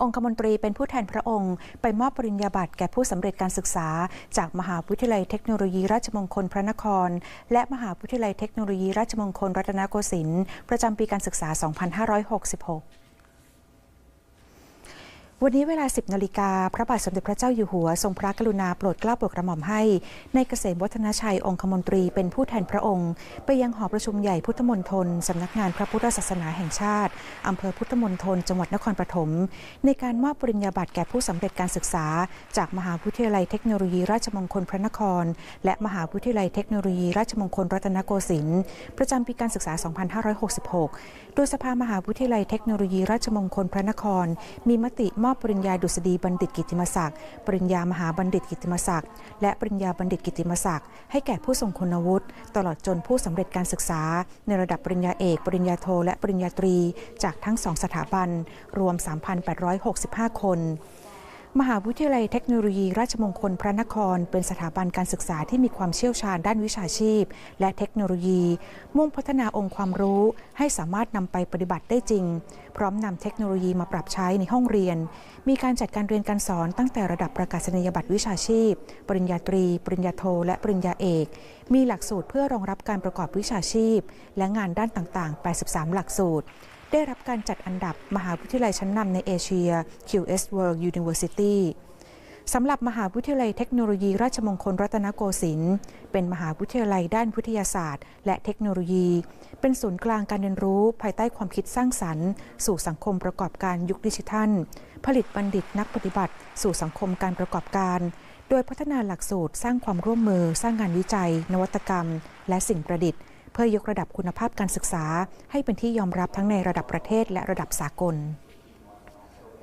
องคมนตรีเป็นผู้แทนพระองค์ ไปมอบปริญญาบัตรแก่ผู้สำเร็จการศึกษา จากมหาวิทยาลัยเทคโนโลยีราชมงคลพระนคร และมหาวิทยาลัยเทคโนโลยีราชมงคลรัตนโกสินทร์ประจำปีการศึกษา 2566 วันนี้เวลา 10นาฬิกาพระบาทสมเด็จพระเจ้าอยู่หัว ทรงพระกรุณาโปรดเกล้าโปรดกระหม่อมให้ ในเกษมวัฒนชัยองคมนตรีเป็นผู้แทนพระองค์ ไปยังหอประชุมใหญ่พุทธมณฑลสำนักงานพระพุทธศาสนาแห่งชาติอำเภอพุทธมณฑลจังหวัดนครปฐมในการมอบปริญญาบัตรแก่ผู้สำเร็จการศึกษา จากมหาวิทยาลัยเทคโนโลยีราชมงคลพระนคร และมหาวิทยาลัยเทคโนโลยีราชมงคลรัตนโกสินทร์ประจำปีการศึกษา 2566 โดยสภามหาวิทยาลัยเทคโนโลยีราชมงคลพระนคร มีมติมอบปริญญาดุษฎีบัณฑิตกิติมศักดิ์ ปริญญามหาบัณฑิตกิติมศักดิ์ และปริญญาบัณฑิตกิติมศักดิ์ ให้แก่ผู้ทรงคุณวุฒิ ตลอดจนผู้สำเร็จการศึกษา ในระดับปริญญาเอก ปริญญาโท และปริญญาตรี จากทั้งสองสถาบัน รวม 3,865 คน มหาวิทยาลัยเทคโนโลยีราชมงคลพระนคร เป็นสถาบันการศึกษาที่มีความเชี่ยวชาญด้านวิชาชีพ และเทคโนโลยี มุ่งพัฒนาองค์ความรู้ให้สามารถนำไปปฏิบัติได้จริง พร้อมนำเทคโนโลยีมาปรับใช้ในห้องเรียน มีการจัดการเรียนการสอนตั้งแต่ระดับประกาศนียบัตรวิชาชีพ ปริญญาตรี ปริญญาโท และปริญญาเอก มีหลักสูตรเพื่อรองรับการประกอบวิชาชีพ และงานด้านต่างๆ 83 หลักสูตร ได้รับการจัดอันดับมหาวิทยาลัยชั้นนำในเอเชีย QS World University สำหรับมหาวิทยาลัยเทคโนโลยีราชมงคลรัตนโกสินทร์เป็นมหาวิทยาลัยด้านวิทยาศาสตร์ และเทคโนโลยี เป็นศูนย์กลางการเรียนรู้ภายใต้ความคิดสร้างสรรค์ สู่สังคมประกอบการยุคดิจิทัล ผลิตบัณฑิตนักปฏิบัติ สู่สังคมการประกอบการ โดยพัฒนาหลักสูตรสร้างความร่วมมือ สร้างงานวิจัย นวัตกรรม และสิ่งประดิษฐ์ เพื่อยกระดับคุณภาพการศึกษา ให้เป็นที่ยอมรับทั้งในระดับประเทศและระดับสากล